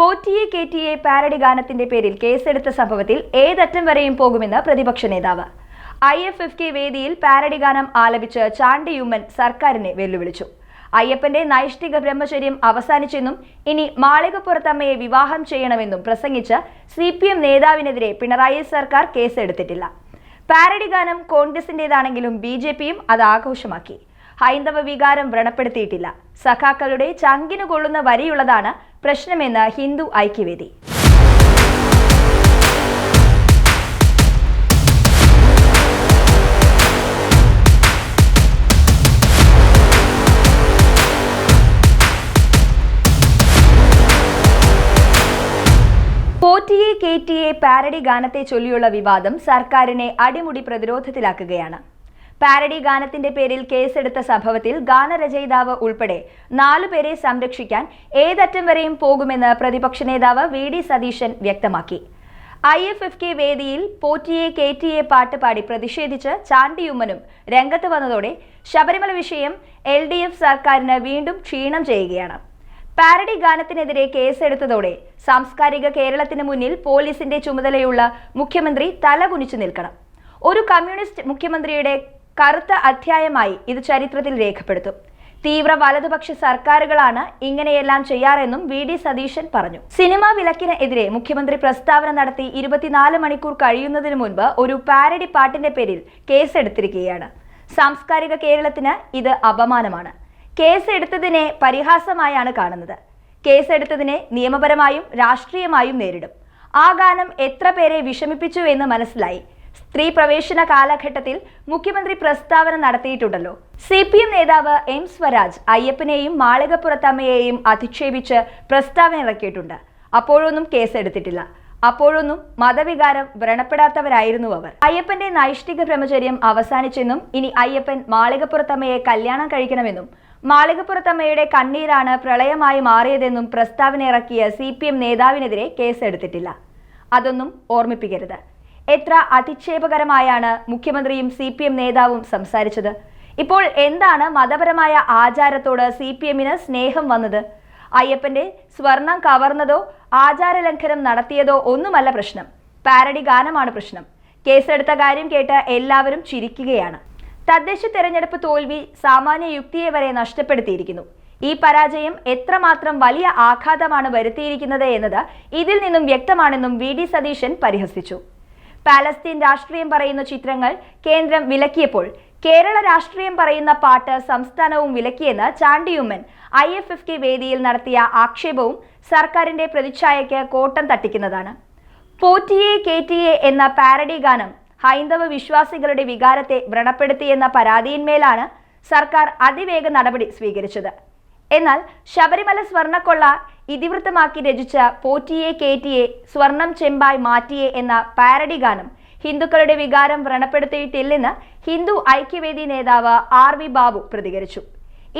പോറ്റിയെ കേറ്റിയെ parody ഗാനത്തിന്റെ പേരിൽ കേസെടുത്ത സംഭവത്തിൽ ഏതറ്റം വരെയും പോകുമെന്ന് പ്രതിപക്ഷ നേതാവ്. ഐ എഫ് എഫ് കെ വേദിയിൽ പാരഡി ഗാനം ആലപിച്ച് ചാണ്ടിയുമ്മൻ സർക്കാരിനെ വെല്ലുവിളിച്ചു. അയ്യപ്പന്റെ നൈഷ്ഠിക ബ്രഹ്മചര്യം അവസാനിച്ചെന്നും ഇനി മാളികപ്പുറത്തമ്മയെ വിവാഹം ചെയ്യണമെന്നും പ്രസംഗിച്ച് സി പി എം നേതാവിനെതിരെ പിണറായി സർക്കാർ കേസെടുത്തിട്ടില്ല. പാരഡി ഗാനം കോൺഗ്രസിന്റേതാണെങ്കിലും ബി ജെ പിയും അത് ആഘോഷമാക്കി. ഹൈന്ദവ വികാരം വ്രണപ്പെടുത്തിയിട്ടില്ല. സഖാക്കളുടെ ചങ്കിനു കൊള്ളുന്ന വരിയുള്ളതാണ് പ്രശ്നമെന്ന് ഹിന്ദു ഐക്യവേദി. പോറ്റിയെ എ പാരഡി ഗാനത്തെ ചൊല്ലിയുള്ള വിവാദം സർക്കാരിനെ അടിമുടി പ്രതിരോധത്തിലാക്കുകയാണ്. പാരഡി ഗാനത്തിന്റെ പേരിൽ കേസെടുത്ത സംഭവത്തിൽ ഗാനരചയിതാവ് ഉൾപ്പെടെ നാലുപേരെ സംരക്ഷിക്കാൻ ഏതറ്റം വരെയും പോകുമെന്ന് പ്രതിപക്ഷ നേതാവ് വി ഡി സതീശൻ വ്യക്തമാക്കി. ഐ എഫ് എഫ് കെ വേദിയിൽ പോറ്റിയെ കേറ്റിയെ പാട്ട് പാടി പ്രതിഷേധിച്ച് ചാണ്ടിയുമ്മനും രംഗത്ത് വന്നതോടെ ശബരിമല വിഷയം എൽ ഡി എഫ് സർക്കാരിന് വീണ്ടും ക്ഷീണം ചെയ്യുകയാണ്. പാരഡി ഗാനത്തിനെതിരെ കേസെടുത്തതോടെ സാംസ്കാരിക കേരളത്തിന് മുന്നിൽ പോലീസിന്റെ ചുമതലയുള്ള മുഖ്യമന്ത്രി തലകുനിച്ചു നിൽക്കണം. ഒരു കമ്മ്യൂണിസ്റ്റ് മുഖ്യമന്ത്രിയുടെ കറുത്ത അധ്യായമായി ഇത് ചരിത്രത്തിൽ രേഖപ്പെടുത്തും. തീവ്ര വലതുപക്ഷ സർക്കാരുകളാണ് ഇങ്ങനെയെല്ലാം ചെയ്യാറെന്നും വി ഡി സതീശൻ പറഞ്ഞു. സിനിമാ വിലക്കിനെതിരെ മുഖ്യമന്ത്രി പ്രസ്താവന നടത്തി ഇരുപത്തിനാല് മണിക്കൂർ കഴിയുന്നതിന് മുൻപ് ഒരു പാരഡി പാട്ടിന്റെ പേരിൽ കേസെടുത്തിരിക്കുകയാണ്. സാംസ്കാരിക കേരളത്തിന് ഇത് അപമാനമാണ്. കേസെടുത്തതിനെ പരിഹാസമായാണ് കാണുന്നത്. കേസെടുത്തതിനെ നിയമപരമായും രാഷ്ട്രീയമായും നേരിടും. ആ ഗാനം എത്ര പേരെ വിഷമിപ്പിച്ചു എന്ന് മനസ്സിലായി. സ്ത്രീ പ്രവേശന കാലഘട്ടത്തിൽ മുഖ്യമന്ത്രി പ്രസ്താവന നടത്തിയിട്ടുണ്ടല്ലോ. സി പി എം നേതാവ് എം സ്വരാജ് അയ്യപ്പനെയും മാളികപ്പുറത്തമ്മയെയും അധിക്ഷേപിച്ച് പ്രസ്താവന ഇറക്കിയിട്ടുണ്ട്. അപ്പോഴൊന്നും കേസെടുത്തിട്ടില്ല. അപ്പോഴൊന്നും മതവികാരം വ്രണപ്പെടാത്തവരായിരുന്നു അവർ. അയ്യപ്പന്റെ നൈഷ്ഠിക ബ്രഹ്മചര്യം അവസാനിച്ചെന്നും ഇനി അയ്യപ്പൻ മാളികപ്പുറത്തമ്മയെ കല്യാണം കഴിക്കണമെന്നും മാളികപ്പുറത്തമ്മയുടെ കണ്ണീരാണ് പ്രളയമായി മാറിയതെന്നും പ്രസ്താവന ഇറക്കിയ സി പി എം നേതാവിനെതിരെ കേസെടുത്തിട്ടില്ല. അതൊന്നും ഓർമ്മിപ്പിക്കരുത്. എത്ര അധിക്ഷേപകരമായാണ് മുഖ്യമന്ത്രിയും സി പി എം നേതാവും സംസാരിച്ചത്? ഇപ്പോൾ എന്താണ് മതപരമായ ആചാരത്തോട് സി പി എമ്മിന് സ്നേഹം വന്നത്? അയ്യപ്പന്റെ സ്വർണം കവർന്നതോ ആചാരലംഘനം നടത്തിയതോ ഒന്നുമല്ല പ്രശ്നം. പാരഡി ഗാനമാണ് പ്രശ്നം. കേസെടുത്ത കാര്യം കേട്ട് എല്ലാവരും ചിരിക്കുകയാണ്. തദ്ദേശ തെരഞ്ഞെടുപ്പ് തോൽവി സാമാന്യ യുക്തിയെ വരെ നഷ്ടപ്പെടുത്തിയിരിക്കുന്നു. ഈ പരാജയം എത്രമാത്രം വലിയ ആഘാതമാണ് വരുത്തിയിരിക്കുന്നത് എന്നത് ഇതിൽ നിന്നും വ്യക്തമാണെന്നും വി ഡി സതീശൻ പരിഹസിച്ചു. പാലസ്തീൻ രാഷ്ട്രീയം പറയുന്ന ചിത്രങ്ങൾ കേന്ദ്രം വിലക്കിയപ്പോൾ കേരള രാഷ്ട്രീയം പറയുന്ന പാട്ട് സംസ്ഥാനവും വിലക്കിയെന്ന് Chandy Oommen I F F K വേദിയിൽ നടത്തിയ ആക്ഷേപവും സർക്കാരിന്റെ പ്രതിച്ഛായയ്ക്ക് കോട്ടം തട്ടിക്കുന്നതാണ്. പോറ്റിയെ കേറ്റിയെ എന്ന പാരഡി ഗാനം ഹൈന്ദവ വിശ്വാസികളുടെ വികാരത്തെ വ്രണപ്പെടുത്തിയെന്ന പരാതിയിന്മേലാണ് സർക്കാർ അതിവേഗ നടപടി സ്വീകരിച്ചത്. എന്നാൽ ശബരിമല സ്വർണക്കൊള്ള ഇതിവൃത്തമാക്കി രചിച്ച പോറ്റിയെ കേറ്റിയെ സ്വർണം ചെമ്പായി മാറ്റിയെ എന്ന പാരഡി ഗാനം ഹിന്ദുക്കളുടെ വികാരം വ്രണപ്പെടുത്തിയിട്ടില്ലെന്ന് ഹിന്ദു ഐക്യവേദി നേതാവ് ആർ വി ബാബു പ്രതികരിച്ചു.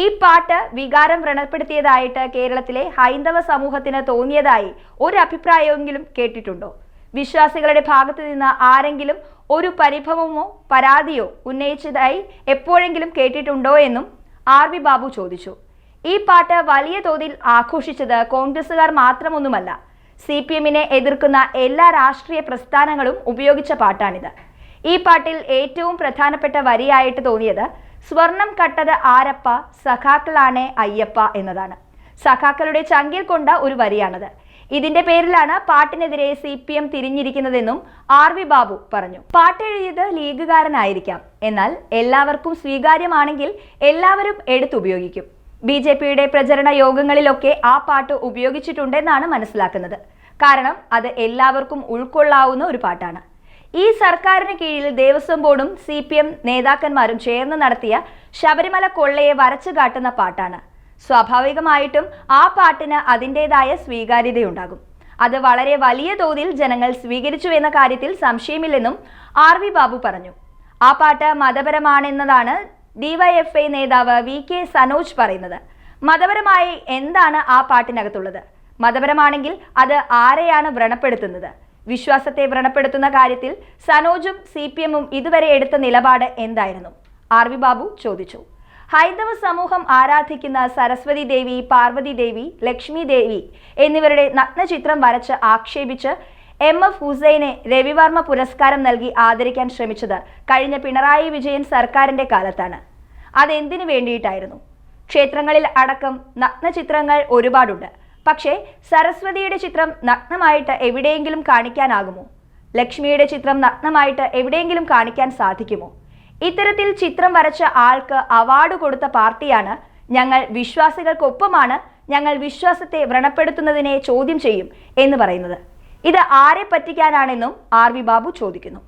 ഈ പാട്ട് വികാരം വ്രണപ്പെടുത്തിയതായിട്ട് കേരളത്തിലെ ഹൈന്ദവ സമൂഹത്തിന് തോന്നിയതായി ഒരു അഭിപ്രായമെങ്കിലും കേട്ടിട്ടുണ്ടോ? വിശ്വാസികളുടെ ഭാഗത്തു നിന്ന് ആരെങ്കിലും ഒരു പരിഭവമോ പരാതിയോ ഉന്നയിച്ചതായി എപ്പോഴെങ്കിലും കേട്ടിട്ടുണ്ടോ എന്നും ആർ വി ബാബു ചോദിച്ചു. ഈ പാട്ട് വലിയ തോതിൽ ആഘോഷിച്ചത് കോൺഗ്രസുകാർ മാത്രമൊന്നുമല്ല. സി പി എമ്മിനെ എതിർക്കുന്ന എല്ലാ രാഷ്ട്രീയ പ്രസ്ഥാനങ്ങളും ഉപയോഗിച്ച പാട്ടാണിത്. ഈ പാട്ടിൽ ഏറ്റവും പ്രധാനപ്പെട്ട വരിയായിട്ട് തോന്നിയത് സ്വർണം കട്ടത് ആരപ്പ സഖാക്കളാണ് അയ്യപ്പ എന്നതാണ്. സഖാക്കളുടെ ചങ്കിൽ കൊണ്ട ഒരു വരിയാണത്. ഇതിന്റെ പേരിലാണ് പാട്ടിനെതിരെ സി പി എം തിരിഞ്ഞിരിക്കുന്നതെന്നും ആർ വി ബാബു പറഞ്ഞു. പാട്ടെഴുതിയത് ലീഗുകാരനായിരിക്കാം. എന്നാൽ എല്ലാവർക്കും സ്വീകാര്യമാണെങ്കിൽ എല്ലാവരും എടുത്തുപയോഗിക്കും. ബി ജെ പിയുടെ പ്രചരണ യോഗങ്ങളിലൊക്കെ ആ പാട്ട് ഉപയോഗിച്ചിട്ടുണ്ടെന്നാണ് മനസ്സിലാക്കുന്നത്. കാരണം അത് എല്ലാവർക്കും ഉൾക്കൊള്ളാവുന്ന ഒരു പാട്ടാണ്. ഈ സർക്കാരിന് കീഴിൽ ദേവസ്വം ബോർഡും സി പി എം നേതാക്കന്മാരും ചേർന്ന് നടത്തിയ ശബരിമല കൊള്ളയെ വരച്ചു കാട്ടുന്ന പാട്ടാണ്. സ്വാഭാവികമായിട്ടും ആ പാട്ടിന് അതിന്റെതായ സ്വീകാര്യതയുണ്ടാകും. അത് വളരെ വലിയ തോതിൽ ജനങ്ങൾ സ്വീകരിച്ചു എന്ന കാര്യത്തിൽ സംശയമില്ലെന്നും ആർ വി ബാബു പറഞ്ഞു. ആ പാട്ട് മതപരമാണെന്നതാണ് ഡിവൈഎഫ്ഐ നേതാവ് വി കെ സനോജ് പറയുന്നത്. മതപരമായി എന്താണ് ആ പാട്ടിനകത്തുള്ളത്? മതപരമാണെങ്കിൽ അത് ആരെയാണ് വ്രണപ്പെടുത്തുന്നത്? വിശ്വാസത്തെ വ്രണപ്പെടുത്തുന്ന കാര്യത്തിൽ സനോജും സി പി എമ്മും ഇതുവരെ എടുത്ത നിലപാട് എന്തായിരുന്നു? ആർ വി ബാബു ചോദിച്ചു. ഹൈന്ദവ സമൂഹം ആരാധിക്കുന്ന സരസ്വതി ദേവി പാർവതി ദേവി ലക്ഷ്മി ദേവി എന്നിവരുടെ നഗ്നചിത്രം വരച്ച് ആക്ഷേപിച്ച് എം എഫ് ഹുസൈനെ രവിവർമ്മ പുരസ്കാരം നൽകി ആദരിക്കാൻ ശ്രമിച്ചത് കഴിഞ്ഞ പിണറായി വിജയൻ സർക്കാരിന്റെ കാലത്താണ്. അതെന്തിനു വേണ്ടിയിട്ടായിരുന്നു? ക്ഷേത്രങ്ങളിൽ അടക്കം നഗ്നചിത്രങ്ങൾ ഒരുപാടുണ്ട്. പക്ഷേ സരസ്വതിയുടെ ചിത്രം നഗ്നമായിട്ട് എവിടെയെങ്കിലും കാണിക്കാനാകുമോ? ലക്ഷ്മിയുടെ ചിത്രം നഗ്നമായിട്ട് എവിടെയെങ്കിലും കാണിക്കാൻ സാധിക്കുമോ? ഇത്തരത്തിൽ ചിത്രം വരച്ച ആൾക്ക് അവാർഡ് കൊടുത്ത പാർട്ടിയാണ് ഞങ്ങൾ വിശ്വാസികൾക്കൊപ്പമാണ് ഞങ്ങൾ വിശ്വാസത്തെ വ്രണപ്പെടുത്തുന്നതിനെ ചോദ്യം ചെയ്യും എന്ന് പറയുന്നത്. ഇത് ആരെ പറ്റിക്കാനാണെന്നും ആർ വി ബാബു ചോദിക്കുന്നു